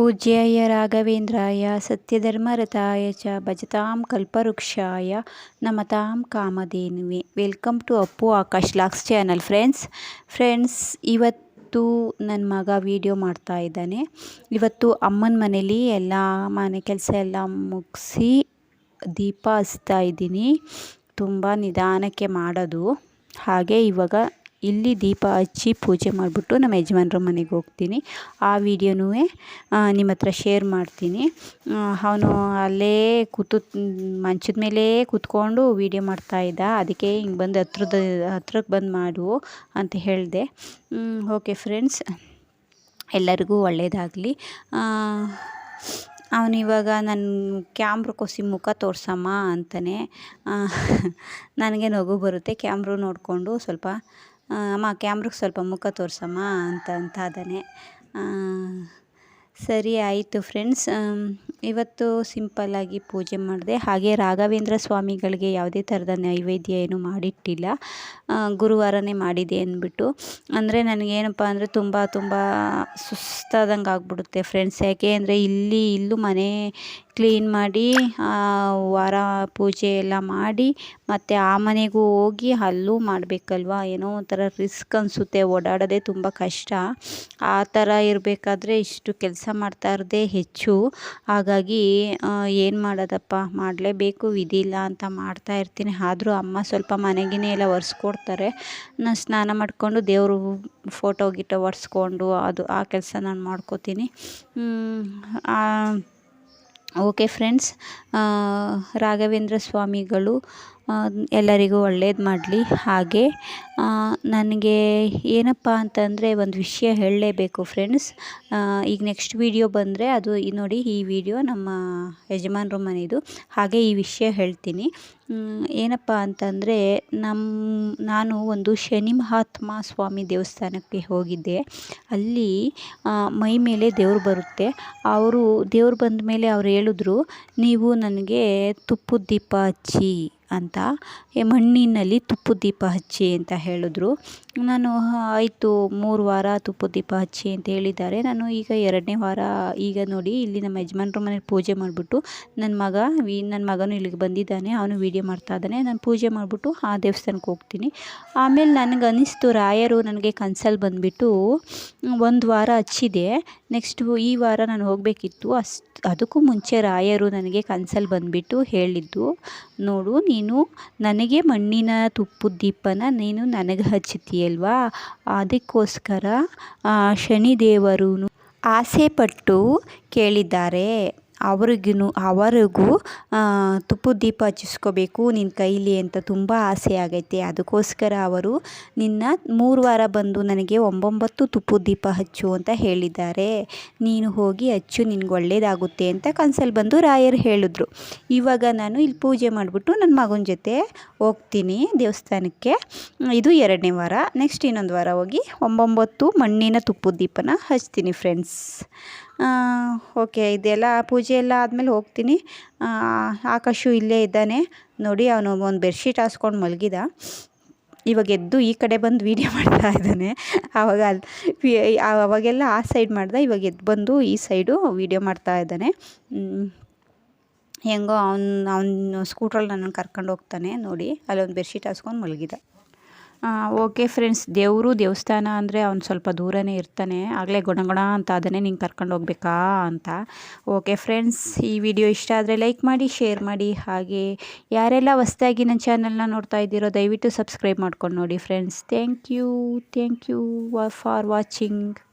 ಪೂಜ್ಯಾಯ ರಾಘವೇಂದ್ರಾಯ ಸತ್ಯಧರ್ಮರತಾಯ ಚ ಭಜತಾಂ ಕಲ್ಪವೃಕ್ಷಾಯ ನಮತಾಂ ಕಾಮಧೇನುವೆ. ವೆಲ್ಕಮ್ ಟು ಅಪ್ಪು ಆಕಾಶ್ ಲಾಕ್ಸ್ ಚಾನಲ್ ಫ್ರೆಂಡ್ಸ್ ಫ್ರೆಂಡ್ಸ್ ಇವತ್ತು ನನ್ನ ಮಗ ವೀಡಿಯೋ ಮಾಡ್ತಾ ಇದ್ದಾನೆ. ಇವತ್ತು ಅಮ್ಮನ ಮನೇಲಿ ಎಲ್ಲ ಮನೆ ಕೆಲಸ ಎಲ್ಲ ಮುಗಿಸಿ ದೀಪ ಹಚ್ತಾ ಇದ್ದೀನಿ. ತುಂಬ ನಿಧಾನಕ್ಕೆ ಮಾಡೋದು. ಹಾಗೆ ಇವಾಗ ಇಲ್ಲಿ ದೀಪ ಹಚ್ಚಿ ಪೂಜೆ ಮಾಡಿಬಿಟ್ಟು ನಮ್ಮ ಯಜಮಾನ್ರ ಮನೆಗೆ ಹೋಗ್ತೀನಿ. ಆ ವಿಡಿಯೋನೂ ನಿಮ್ಮ ಹತ್ರ ಶೇರ್ ಮಾಡ್ತೀನಿ. ಅವನು ಅಲ್ಲೇ ಕೂತು, ಮಂಚದ ಮೇಲೆ ಕೂತ್ಕೊಂಡು ವೀಡಿಯೋ ಮಾಡ್ತಾಯಿದ್ದ ಅದಕ್ಕೆ ಹಿಂಗೆ ಬಂದು ಹತ್ರದ ಹತ್ರಕ್ಕೆ ಬಂದು ಮಾಡು ಅಂತ ಹೇಳಿದೆ. ಓಕೆ ಫ್ರೆಂಡ್ಸ್, ಎಲ್ಲರಿಗೂ ಒಳ್ಳೆಯದಾಗಲಿ ಅವನಿವಾಗ ನನ್ನ ಕ್ಯಾಮ್ರಕ್ಕೋಸಿ ಮುಖ ತೋರ್ಸಮ್ಮ ಅಂತಲೇ ನನಗೆ ನಗು ಬರುತ್ತೆ. ಕ್ಯಾಮ್ರ ನೋಡಿಕೊಂಡು ಸ್ವಲ್ಪ ಅಮ್ಮ ಕ್ಯಾಮ್ರಿಗೆ ಸ್ವಲ್ಪ ಮುಖ ತೋರಿಸಮ್ಮ ಅಂತ ಅಂತ ಅದಾನೆ ಸರಿ ಆಯಿತು ಫ್ರೆಂಡ್ಸ್. ಇವತ್ತು ಸಿಂಪಲ್ಲಾಗಿ ಪೂಜೆ ಮಾಡಿದೆ. ಹಾಗೆ ರಾಘವೇಂದ್ರ ಸ್ವಾಮಿಗಳಿಗೆ ಯಾವುದೇ ಥರದ ನೈವೇದ್ಯ ಏನು ಮಾಡಿಟ್ಟಿಲ್ಲ. ಗುರುವಾರನೇ ಮಾಡಿದೆ ಅಂದ್ಬಿಟ್ಟು. ಅಂದರೆ ನನಗೇನಪ್ಪ ಅಂದರೆ ತುಂಬ ತುಂಬ ಸುಸ್ತಾದಂಗೆ ಆಗ್ಬಿಡುತ್ತೆ ಫ್ರೆಂಡ್ಸ್. ಯಾಕೆ ಅಂದರೆ ಇಲ್ಲಿ, ಇಲ್ಲೂ ಮನೆ ಕ್ಲೀನ್ ಮಾಡಿ ವಾರ ಪೂಜೆ ಎಲ್ಲ ಮಾಡಿ, ಮತ್ತು ಆ ಮನೆಗೂ ಹೋಗಿ ಅಲ್ಲೂ ಮಾಡಬೇಕಲ್ವ? ಏನೋ ಒಂಥರ ರಿಸ್ಕ್ ಅನಿಸುತ್ತೆ, ಓಡಾಡೋದೇ ತುಂಬ ಕಷ್ಟ. ಆ ಥರ ಇರಬೇಕಾದ್ರೆ ಇಷ್ಟು ಕೆಲಸ ಮಾಡ್ತಾ ಇರೋದೇ ಹೆಚ್ಚು. ಹಾಗಾಗಿ ಏನು ಮಾಡೋದಪ್ಪ? ಮಾಡಲೇಬೇಕು ವಿಧಿ ಇಲ್ಲ ಅಂತ ಮಾಡ್ತಾ ಇರ್ತೀನಿ. ಆದರೂ ಅಮ್ಮ ಸ್ವಲ್ಪ ಮನೆಗಿನೇ ಎಲ್ಲ ಒರೆಸ್ಕೊಡ್ತಾರೆ. ನಾನು ಸ್ನಾನ ಮಾಡಿಕೊಂಡು ದೇವರು ಫೋಟೋ ಗಿಟೋ ಒರೆಸ್ಕೊಂಡು ಅದು, ಆ ಕೆಲಸ ನಾನು ಮಾಡ್ಕೋತೀನಿ. ಓಕೆ ಫ್ರೆಂಡ್ಸ್ ರಾಘವೇಂದ್ರ ಸ್ವಾಮಿಗಳು ಎಲ್ಲರಿಗೂ ಒಳ್ಳೇದು ಮಾಡಲಿ. ಹಾಗೆ ನನಗೆ ಏನಪ್ಪ ಅಂತಂದರೆ ಒಂದು ವಿಷಯ ಹೇಳಲೇಬೇಕು ಫ್ರೆಂಡ್ಸ್ ಈಗ ನೆಕ್ಸ್ಟ್ ವೀಡಿಯೋ ಬಂದರೆ ಅದು ಈ ನೋಡಿ ಈ ವಿಡಿಯೋ ನಮ್ಮ ಯಜಮಾನ್ರ ಮನೆಯದು ಹಾಗೆ ಈ ವಿಷಯ ಹೇಳ್ತೀನಿ. ಏನಪ್ಪ ಅಂತಂದರೆ ನಮ್ಮ ನಾನು ಒಂದು ಶನಿ ಮಹಾತ್ಮ ಸ್ವಾಮಿ ದೇವಸ್ಥಾನಕ್ಕೆ ಹೋಗಿದ್ದೆ. ಅಲ್ಲಿ ಮೈ ಮೇಲೆ ದೇವ್ರು ಬರುತ್ತೆ. ಅವರು ದೇವ್ರು ಬಂದ ಮೇಲೆ ಅವ್ರು ಹೇಳಿದ್ರು, ನೀವು ನನಗೆ ತುಪ್ಪದ ದೀಪ ಹಚ್ಚಿ. ಅಂತ. ಮಣ್ಣಿನಲ್ಲಿ ತುಪ್ಪದ ದೀಪ ಹಚ್ಚಿ ಅಂತ ಹೇಳಿದ್ರು. ನಾನು ಆಯಿತು, ಮೂರು ವಾರ ತುಪ್ಪದ ದೀಪ ಹಚ್ಚಿ ಅಂತ ಹೇಳಿದ್ದಾರೆ. ನಾನು ಈಗ ಎರಡನೇ ವಾರ, ಈಗ ನೋಡಿ, ಇಲ್ಲಿ ನಮ್ಮ ಯಜಮಾನ್ರ ಮನೇಲಿ ಪೂಜೆ ಮಾಡಿಬಿಟ್ಟು ನನ್ನ ಮಗ, ವಿ ನನ್ನ ಮಗನೂ ಇಲ್ಲಿಗೆ ಬಂದಿದ್ದಾನೆ. ಅವನು ವೀಡಿಯೋ ಮಾಡ್ತಾ ಇದ್ದಾನೆ. ನಾನು ಪೂಜೆ ಮಾಡಿಬಿಟ್ಟು ಆ ದೇವಸ್ಥಾನಕ್ಕೆ ಹೋಗ್ತೀನಿ. ಆಮೇಲೆ ನನಗೆ ಅನ್ನಿಸ್ತು ರಾಯರು ನನಗೆ ಕನ್ಸಲ್ಲಿ ಬಂದುಬಿಟ್ಟು ಒಂದು ವಾರ ಹಚ್ಚಿದೆ. ನೆಕ್ಸ್ಟು ಈ ವಾರ ನಾನು ಹೋಗಬೇಕಿತ್ತು. ಅಷ್ಟು, ಅದಕ್ಕೂ ಮುಂಚೆ ರಾಯರು ನನಗೆ ಕನ್ಸಲ್ಲಿ ಬಂದುಬಿಟ್ಟು ಹೇಳಿದ್ದು, ನೋಡು ನೀನು ನನಗೆ ಮಣ್ಣಿನ ತುಪ್ಪದ ದೀಪನ ನೀನು ನನಗೆ ಹಚ್ಚುತ್ತೀಯಲ್ವಾ? ಅದಕ್ಕೋಸ್ಕರ ಶನಿದೇವರು ಆಸೆಪಟ್ಟು ಕೇಳಿದ್ದಾರೆ. ಅವ್ರಿಗೂ ಅವರಿಗೂ ತುಪ್ಪದ ದೀಪ ಹಚ್ಚಿಸ್ಕೋಬೇಕು ನಿನ್ನ ಕೈಲಿ ಅಂತ ತುಂಬ ಆಸೆ ಆಗೈತೆ. ಅದಕ್ಕೋಸ್ಕರ ಅವರು ನಿನ್ನ ಮೂರು ವಾರ ಬಂದು ನನಗೆ ಒಂಬೊಂಬತ್ತು ತುಪ್ಪದ ದೀಪ ಹಚ್ಚು ಅಂತ ಹೇಳಿದ್ದಾರೆ. ನೀನು ಹೋಗಿ ಹಚ್ಚು, ನಿನಗೆ ಒಳ್ಳೇದಾಗುತ್ತೆ ಅಂತ ಕನ್ಸಲ್ಲಿ ಬಂದು ರಾಯರು ಹೇಳಿದ್ರು. ಇವಾಗ ನಾನು ಇಲ್ಲಿ ಪೂಜೆ ಮಾಡಿಬಿಟ್ಟು ನನ್ನ ಮಗನ ಜೊತೆ ಹೋಗ್ತೀನಿ ದೇವಸ್ಥಾನಕ್ಕೆ. ಇದು ಎರಡನೇ ವಾರ. ನೆಕ್ಸ್ಟ್ ಇನ್ನೊಂದು ವಾರ ಹೋಗಿ ಒಂಬೊಂಬತ್ತು ಮಣ್ಣಿನ ತುಪ್ಪದ ದೀಪನ ಹಚ್ತೀನಿ ಫ್ರೆಂಡ್ಸ್ ಓಕೆ, ಇದೆಲ್ಲ ಪೂಜೆ ಎಲ್ಲ ಆದಮೇಲೆ ಹೋಗ್ತೀನಿ. ಆಕಾಶು ಇಲ್ಲೇ ಇದ್ದಾನೆ. ನೋಡಿ, ಅವನು ಒಂದು ಬೆಡ್ಶೀಟ್ ಹಾಸ್ಕೊಂಡು ಮಲಗಿದ. ಇವಾಗ ಎದ್ದು ಈ ಕಡೆ ಬಂದು ವೀಡಿಯೋ ಮಾಡ್ತಾ ಇದ್ದಾನೆ. ಆವಾಗ ಅಲ್ಲಿ ಅವಾಗೆಲ್ಲ ಆ ಸೈಡ್ ಮಾಡ್ದೆ, ಇವಾಗ ಎದ್ದು ಬಂದು ಈ ಸೈಡು ವೀಡಿಯೋ ಮಾಡ್ತಾ ಇದ್ದಾನೆ. ಹೆಂಗೋ ಅವ್ನು, ಅವನು ಸ್ಕೂಟ್ರಲ್ಲಿ ನನ್ನನ್ನು ಕರ್ಕೊಂಡು ಹೋಗ್ತಾನೆ. ನೋಡಿ, ಅಲ್ಲೊಂದು ಬೆಡ್ಶೀಟ್ ಹಾಸ್ಕೊಂಡು ಮಲಗಿದ. ಓಕೆ ಫ್ರೆಂಡ್ಸ್, ದೇವರು ದೇವಸ್ಥಾನ ಅಂದರೆ ಅವ್ನು ಸ್ವಲ್ಪ ದೂರನೇ ಇರ್ತಾನೆ. ಆಗಲೇ ಗುಣಗುಣ ಅಂತ ಅದನ್ನೇ ನಿಂಗೆ ಕರ್ಕೊಂಡು ಹೋಗ್ಬೇಕಾ ಅಂತ. ಓಕೆ ಫ್ರೆಂಡ್ಸ್, ಈ ವಿಡಿಯೋ ಇಷ್ಟ ಆದರೆ ಲೈಕ್ ಮಾಡಿ, ಶೇರ್ ಮಾಡಿ. ಹಾಗೆ ಯಾರೆಲ್ಲ ಹೊಸ್ದಾಗಿ ನನ್ನ ಚಾನಲ್ನ ನೋಡ್ತಾ ಇದ್ದೀರೋ ದಯವಿಟ್ಟು ಸಬ್ಸ್ಕ್ರೈಬ್ ಮಾಡ್ಕೊಂಡು ನೋಡಿ friends. Thank you thank you for watching.